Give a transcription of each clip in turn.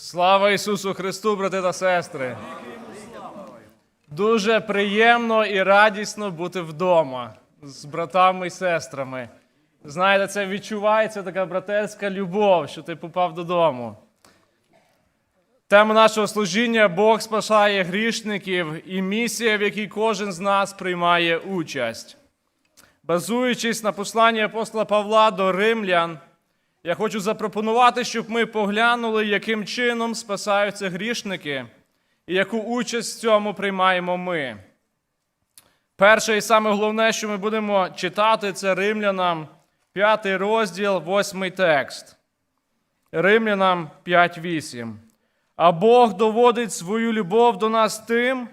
Слава Ісусу Христу, брати та сестри! Дуже приємно і радісно бути вдома з братами і сестрами. Знаєте, це відчувається така братерська любов, що ти попав додому. Тема нашого служіння Бог спасає грішників і місія, в якій кожен з нас приймає участь. Базуючись на посланні апостола Павла до римлян, я хочу запропонувати, щоб ми поглянули, яким чином спасаються грішники і яку участь в цьому приймаємо ми. Перше і саме головне, що ми будемо читати, це римлянам 5 розділ, 8 текст. Римлянам 5.8. А Бог доводить свою любов до нас тим,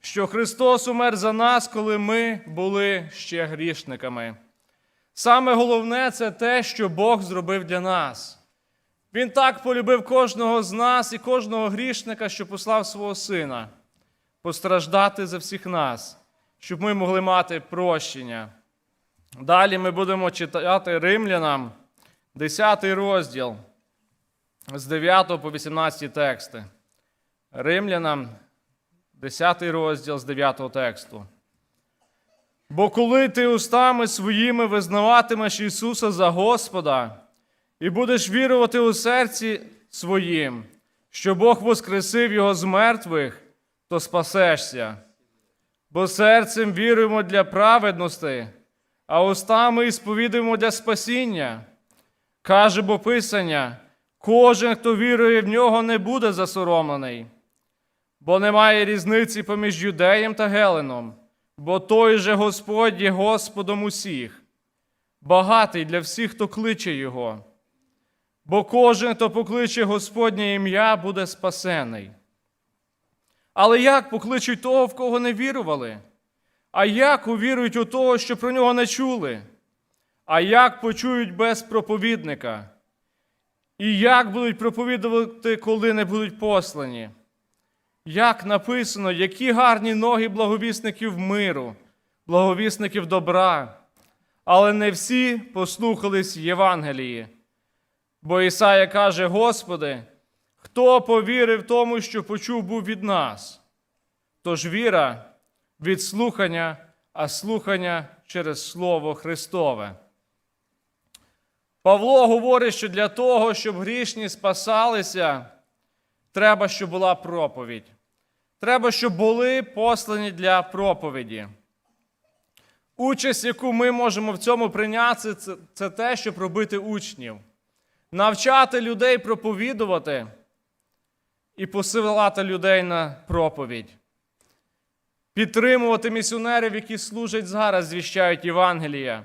що Христос умер за нас, коли ми були ще грішниками. Саме головне це те, що Бог зробив для нас. Він так полюбив кожного з нас і кожного грішника, що послав свого Сина постраждати за всіх нас, щоб ми могли мати прощення. Далі ми будемо читати римлянам 10 розділ з 9 по 18 тексти. Римлянам 10 розділ з 9 тексту. Бо коли ти устами своїми визнаватимеш Ісуса за Господа і будеш вірувати у серці своїм, що Бог воскресив Його з мертвих, то спасешся. Бо серцем віруємо для праведності, а устами і сповідуємо для спасіння. Каже бо Писання, кожен, хто вірує в нього, не буде засоромлений, бо немає різниці поміж юдеєм та геленом бо той же Господь є Господом усіх, багатий для всіх, хто кличе Його. Бо кожен, хто покличе Господнє ім'я, буде спасений. Але як покличуть того, в кого не вірували? А як увірують у того, що про нього не чули? А як почують без проповідника? І як будуть проповідувати, коли не будуть послані? Як написано, які гарні ноги благовісників миру, благовісників добра, але не всі послухались Євангелії. Бо Ісая каже: Господи, хто повірив тому, що почув був від нас? Тож віра від слухання, а слухання через Слово Христове. Павло говорить, що для того, щоб грішні спасалися, треба, щоб була проповідь. Треба, щоб були послані для проповіді. Участь, яку ми можемо в цьому прийняти, це, це те, щоб робити учнів, навчати людей проповідувати і посилати людей на проповідь, підтримувати місіонерів, які служать зараз, звіщають Євангелія,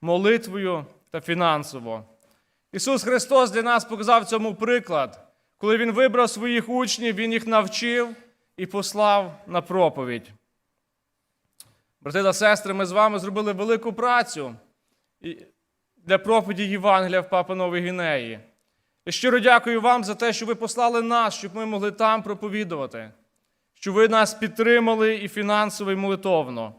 молитвою та фінансово. Ісус Христос для нас показав цьому приклад, коли Він вибрав своїх учнів, Він їх навчив і послав на проповідь. Брати та сестри, ми з вами зробили велику працю для проповіді Євангелія в Папа Новій Гінеї. І щиро дякую вам за те, що ви послали нас, щоб ми могли там проповідувати, що ви нас підтримали і фінансово, і молитовно.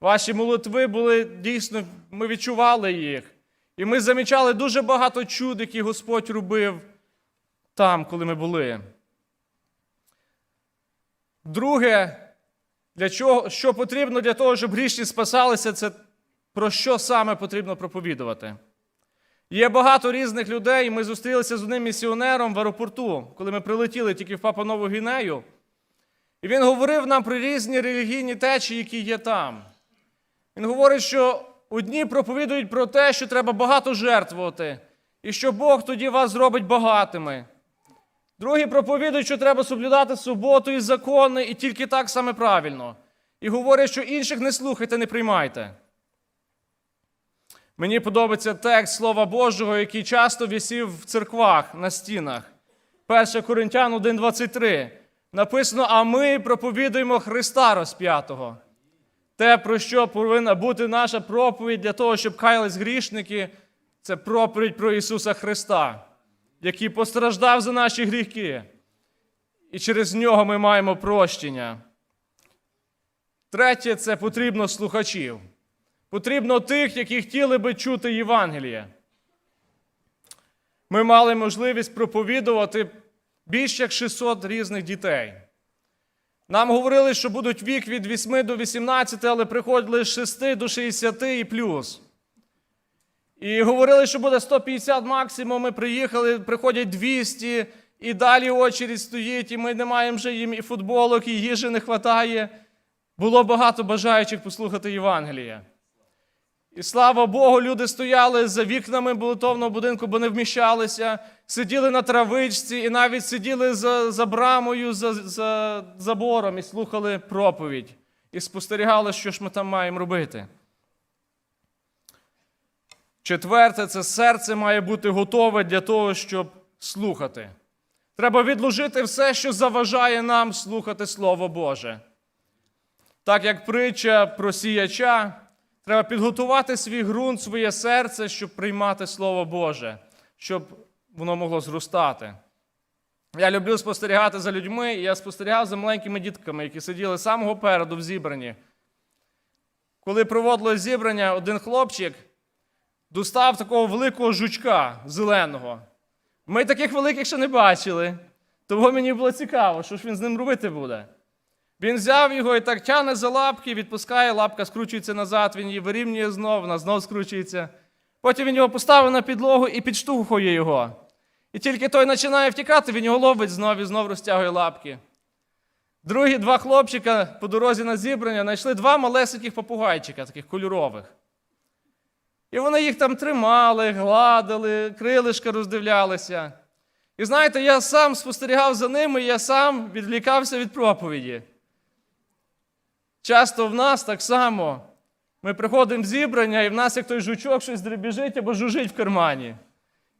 Ваші молитви були дійсно, ми відчували їх. І ми замічали дуже багато чуд, які Господь робив там, коли ми були. Друге, для чого, що потрібно для того, щоб грішні спасалися, це про що саме потрібно проповідувати. Є багато різних людей. Ми зустрілися з одним місіонером в аеропорту, коли ми прилетіли тільки в Папа Нову Гінею. І він говорив нам про різні релігійні течії, які є там. Він говорить, що одні проповідують про те, що треба багато жертвувати, і що Бог тоді вас зробить багатими. Другі проповідують, що треба соблюдати суботу і закони, і тільки так саме правильно. І говорять, що інших не слухайте, не приймайте. Мені подобається текст Слова Божого, який часто висів в церквах на стінах. 1 Коринтян 1,23. Написано: А ми проповідуємо Христа розп'ятого. Те, про що повинна бути наша проповідь для того, щоб каялись грішники, це проповідь про Ісуса Христа який постраждав за наші гріхи, і через нього ми маємо прощення. Третє це потрібно слухачів. Потрібно тих, які хотіли би чути Євангеліє. Ми мали можливість проповідувати більше як 600 різних дітей. Нам говорили, що будуть вік від 8 до 18, але приходили з 6 до 60 і плюс. І говорили, що буде 150 максимум. Ми приїхали, приходять 200, і далі очередь стоїть, і ми не маємо вже їм і футболок, і їжі не вистачає. Було багато бажаючих послухати Євангелія. І слава Богу, люди стояли за вікнами молитовного будинку, бо не вміщалися, сиділи на травичці і навіть сиділи за, за брамою, за, за забором і слухали проповідь. І спостерігали, що ж ми там маємо робити. Четверте, це серце має бути готове для того, щоб слухати. Треба відложити все, що заважає нам слухати Слово Боже. Так як притча про сіяча, треба підготувати свій ґрунт, своє серце, щоб приймати Слово Боже, щоб воно могло зростати. Я люблю спостерігати за людьми, і я спостерігав за маленькими дітками, які сиділи самого переду в зібранні. Коли проводило зібрання, один хлопчик достав такого великого жучка зеленого. Ми таких великих ще не бачили, тому мені було цікаво, що ж він з ним робити буде. Він взяв його і так тягне за лапки, відпускає, лапка скручується назад, він її вирівнює знов, вона знов скручується. Потім він його поставив на підлогу і підштовхує його. І тільки той починає втікати, він його ловить знов і знов розтягує лапки. Другі два хлопчика по дорозі на зібрання знайшли два малесеньких попугайчика, таких кольорових. І вони їх там тримали, гладили, крилишка роздивлялися. І знаєте, я сам спостерігав за ними, я сам відвлікався від проповіді. Часто в нас так само. Ми приходимо в зібрання, і в нас як той жучок щось дребіжить або жужить в кармані.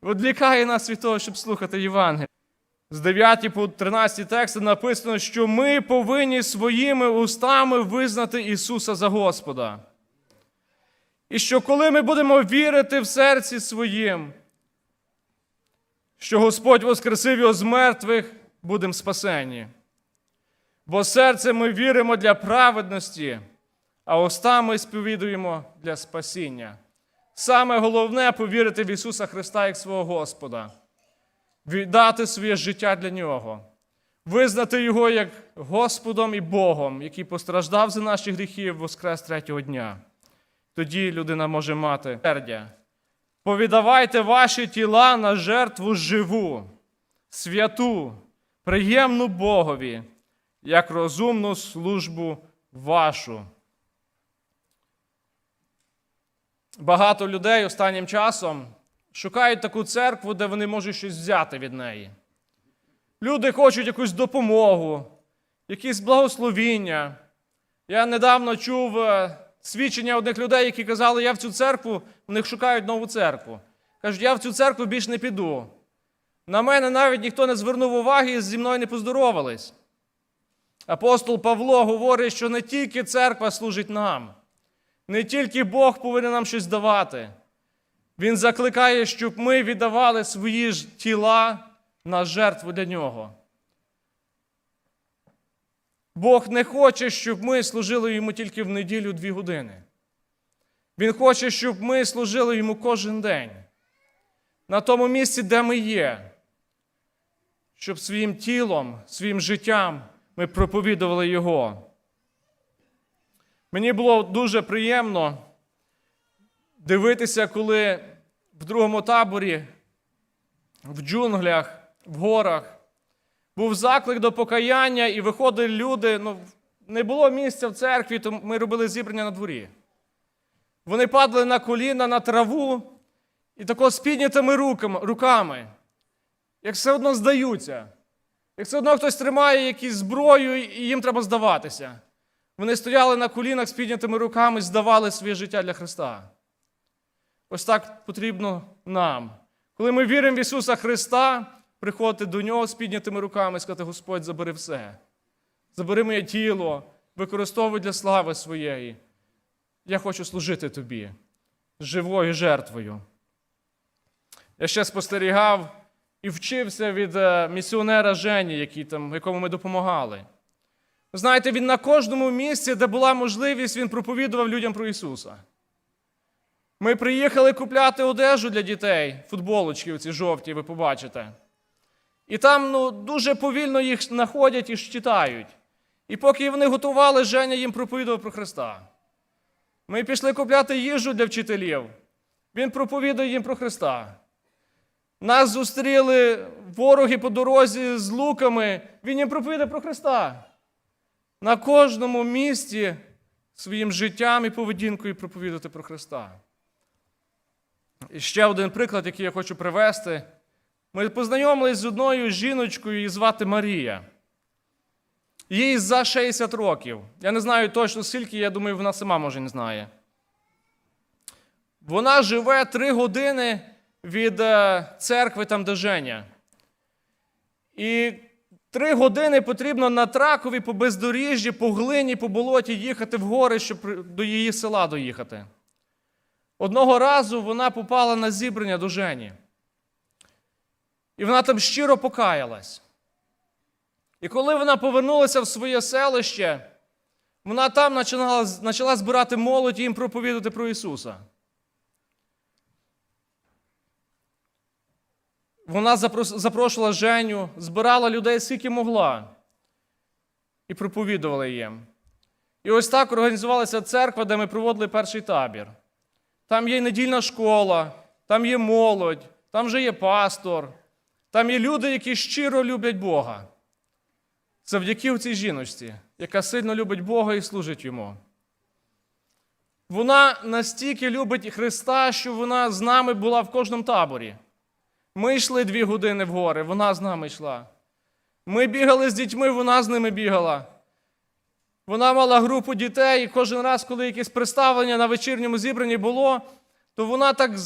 І відвлікає нас від того, щоб слухати Євангеліє. З 9 по 13 тексти написано, що ми повинні своїми устами визнати Ісуса за Господа. І що коли ми будемо вірити в серці своїм, що Господь воскресив його з мертвих, будемо спасені. Бо серцем ми віримо для праведності, а устами сповідуємо для спасіння. Саме головне повірити в Ісуса Христа як свого Господа, віддати своє життя для Нього, визнати Його як Господом і Богом, який постраждав за наші гріхи воскрес третього дня. Тоді людина може мати сердя. Повідавайте ваші тіла на жертву живу, святу, приємну Богові, як розумну службу вашу. Багато людей останнім часом шукають таку церкву, де вони можуть щось взяти від неї. Люди хочуть якусь допомогу, якісь благословіння. Я недавно чув е, свідчення одних людей, які казали, я в цю церкву, у них шукають нову церкву. Кажуть, я в цю церкву більш не піду. На мене навіть ніхто не звернув уваги і зі мною не поздоровались. Апостол Павло говорить, що не тільки церква служить нам, не тільки Бог повинен нам щось давати. Він закликає, щоб ми віддавали свої ж тіла на жертву для нього. Бог не хоче, щоб ми служили йому тільки в неділю дві години. Він хоче, щоб ми служили йому кожен день. На тому місці, де ми є, щоб своїм тілом, своїм життям ми проповідували Його. Мені було дуже приємно дивитися, коли в другому таборі, в джунглях, в горах, був заклик до покаяння, і виходили люди. Ну, не було місця в церкві, то ми робили зібрання на дворі. Вони падали на коліна, на траву і тако з піднятими руками, як все одно здаються. Як все одно хтось тримає якусь зброю, і їм треба здаватися. Вони стояли на колінах з піднятими руками, здавали своє життя для Христа. Ось так потрібно нам. Коли ми віримо в Ісуса Христа, приходити до Нього з піднятими руками і сказати, Господь, забери все. Забери моє тіло, використовуй для слави своєї. Я хочу служити тобі живою жертвою. Я ще спостерігав і вчився від е, місіонера Жені, який там, якому ми допомагали. Знаєте, він на кожному місці, де була можливість, він проповідував людям про Ісуса. Ми приїхали купляти одежу для дітей, футболочки, оці жовті, ви побачите. І там ну, дуже повільно їх знаходять і читають. І поки вони готували, Женя їм проповідував про Христа. Ми пішли купляти їжу для вчителів. Він проповідує їм про Христа. Нас зустріли вороги по дорозі з луками. Він їм проповідає про Христа. На кожному місці своїм життям і поведінкою проповідати про Христа. І ще один приклад, який я хочу привести. Ми познайомились з одною жіночкою, її звати Марія. Їй за 60 років. Я не знаю точно скільки, я думаю, вона сама може не знає. Вона живе три години від е, церкви, там де Женя. І три години потрібно на тракові по бездоріжжі, по глині, по болоті їхати в гори, щоб до її села доїхати. Одного разу вона попала на зібрання до Жені. І вона там щиро покаялась. І коли вона повернулася в своє селище, вона там почала, почала збирати молодь і їм проповідати про Ісуса. Вона запрошувала Женю, збирала людей скільки могла і проповідувала їм. І ось так організувалася церква, де ми проводили перший табір. Там є недільна школа, там є молодь, там вже є пастор, там є люди, які щиро люблять Бога. Завдяки цій жіночці, яка сильно любить Бога і служить йому. Вона настільки любить Христа, що вона з нами була в кожному таборі. Ми йшли дві години в гори, вона з нами йшла. Ми бігали з дітьми, вона з ними бігала. Вона мала групу дітей, і кожен раз, коли якесь представлення на вечірньому зібранні було, то вона так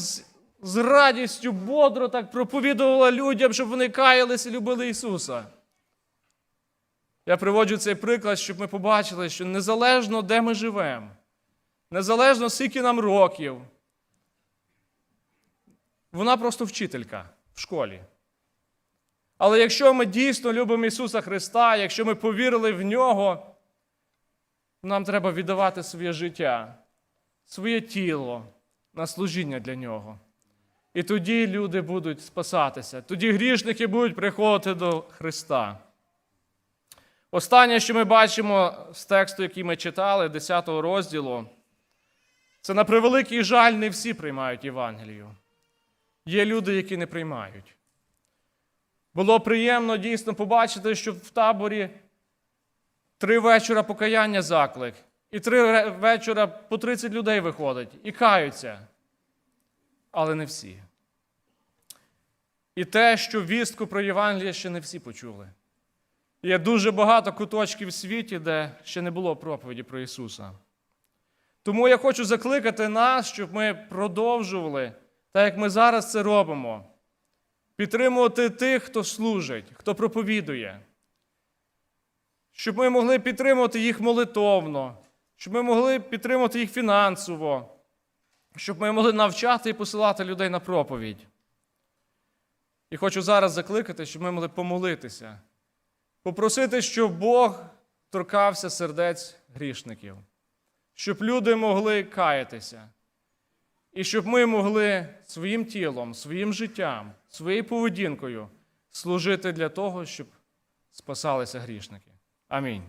з, радістю, бодро так проповідувала людям, щоб вони каялись і любили Ісуса. Я приводжу цей приклад, щоб ми побачили, що незалежно де ми живемо, незалежно скільки нам років, вона просто вчителька в школі. Але якщо ми дійсно любимо Ісуса Христа, якщо ми повірили в Нього, нам треба віддавати своє життя, своє тіло на служіння для Нього. І тоді люди будуть спасатися, тоді грішники будуть приходити до Христа. Останнє, що ми бачимо з тексту, який ми читали, 10 розділу, це на превеликий жаль, не всі приймають Євангелію. Є люди, які не приймають. Було приємно дійсно побачити, що в таборі три вечора покаяння заклик, і три вечора по 30 людей виходить і каються. Але не всі. І те, що вістку про Євангеліє ще не всі почули. Є дуже багато куточків в світі, де ще не було проповіді про Ісуса. Тому я хочу закликати нас, щоб ми продовжували, так як ми зараз це робимо, підтримувати тих, хто служить, хто проповідує, щоб ми могли підтримувати їх молитовно, щоб ми могли підтримувати їх фінансово, щоб ми могли навчати і посилати людей на проповідь. І хочу зараз закликати, щоб ми могли помолитися, попросити, щоб Бог торкався сердець грішників, щоб люди могли каятися, і щоб ми могли своїм тілом, своїм життям, своєю поведінкою служити для того, щоб спасалися грішники. Амінь.